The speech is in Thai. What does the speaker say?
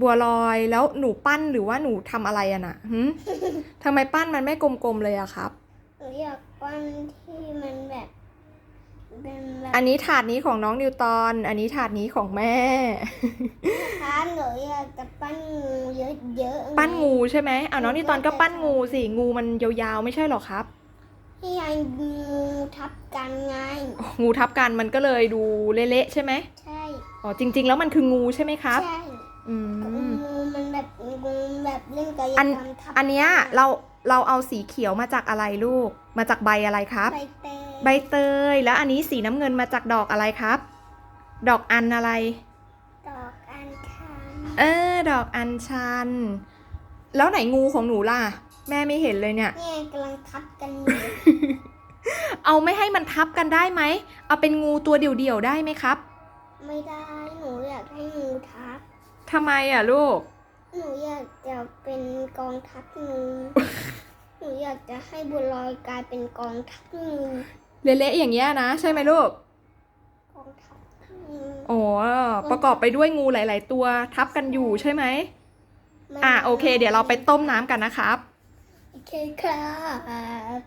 บัวลอยแล้วหนูปั้นหรือว่าหนูทำอะไรอะน่ะหึทำไมปั้นมันไม่กลมๆเลยอะครับหนูอยากปั้นที่มันแบบเป็นแบบอันนี้ถาดนี้ของน้องนิวตอน อันนี้ถาดนี้ของแม่คะหนูอยากจะปั้นงูเยอะๆปั้นงูใช่ไหมเอาน้องนิวตอนก็ปั้นงูสิงูมันยาวๆไม่ใช่หรอครับที่ยังงูทับกันไง งูทับกันมันก็เลยดูเละๆใช่ไหมใช่ อ๋อจริง ๆ แล้วมันคืองูใช่ไหมครับ ใช่ อืมงูมันแบบงูแบบเล่นกายอันกรรมทับอันเนี้ยเราเราเอาสีเขียวมาจากอะไรลูก มาจากใบอะไรครับ ใบเตยใบเตย แล้วอันนี้สีน้ำเงินมาจากดอกอะไรครับ ดอกอันอะไร ดอกอัญชันเออ ดอกอัญชัน แล้วไหนงูของหนูล่ะ แม่ไม่เห็นเลยเนี่ย เนี่ยกำลังทับกันอยู่เอาไม่ให้มันทับกันได้ไหม เอาเป็นงูตัวเดี่ยวๆได้ไหมครับ ไม่ได้หนูอยากให้งูทับ ทำไมอะลูก หนูอยากจะเป็นกองทัพงูหนูอยากจะให้บัวลอยกลายเป็นกองทัพงูเละๆอย่างเงี้ยนะ ใช่ไหมลูกกองทัพงูโอ้ประกอบไปด้วยงูหลาย ๆ ตัวทับกันอยู่ใช่ไหมอะโอเค เดี๋ยวเราไปต้มน้ำกันนะครับ โอเคครับ